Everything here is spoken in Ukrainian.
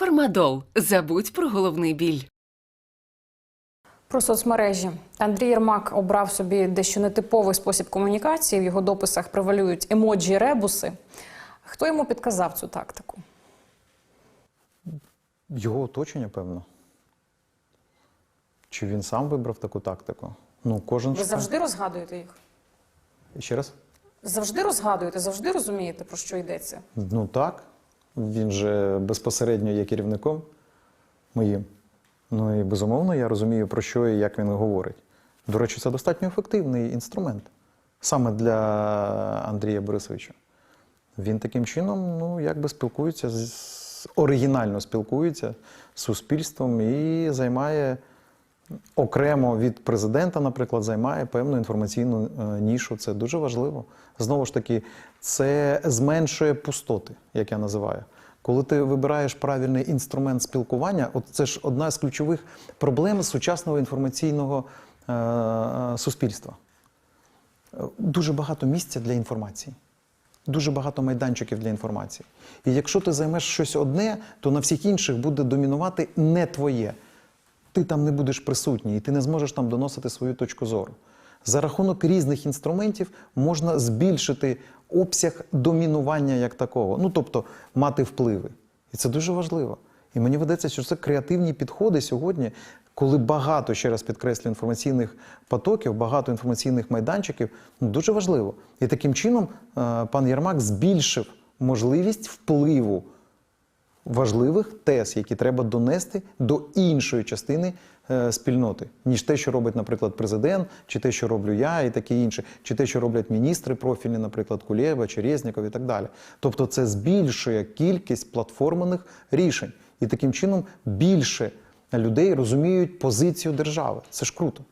Фармадол. Забудь про головний біль. Про соцмережі Андрій Єрмак обрав собі дещо нетиповий спосіб комунікації. В його дописах превалюють емоджі, ребуси. Хто йому підказав цю тактику? Його оточення, певно. Чи він сам вибрав таку тактику? Ну, кожен Ви шукає. завжди розгадуєте їх? Ще раз? Завжди розгадуєте, завжди розумієте, про що йдеться. Ну так. Він же безпосередньо є керівником моїм. Ну і безумовно, я розумію, про що і як він говорить. До речі, це достатньо ефективний інструмент саме для Андрія Борисовича. Він таким чином, ну, якби спілкується з оригінально спілкується з суспільством і займає окремо від президента, наприклад, займає певну інформаційну е, нішу. Це дуже важливо. Знову ж таки, це зменшує пустоти, як я називаю. Коли ти вибираєш правильний інструмент спілкування, от це ж одна з ключових проблем сучасного інформаційного е, суспільства. Дуже багато місця для інформації. Дуже багато майданчиків для інформації. І якщо ти займеш щось одне, то на всіх інших буде домінувати не твоє. Ти там не будеш присутній, і ти не зможеш там доносити свою точку зору. За рахунок різних інструментів можна збільшити обсяг домінування як такого, ну тобто мати впливи. І це дуже важливо. І мені видається, що це креативні підходи сьогодні, коли багато, ще раз підкреслю, інформаційних потоків, багато інформаційних майданчиків, ну, дуже важливо. І таким чином е, пан Єрмак збільшив можливість впливу важливих тез, які треба донести до іншої частини е, спільноти, ніж те, що робить, наприклад, президент, чи те, що роблю я, і таке інше, чи те, що роблять міністри профільні, наприклад, Кулєва чи Резніков і так далі. Тобто, це збільшує кількість платформених рішень, і таким чином більше людей розуміють позицію держави. Це ж круто.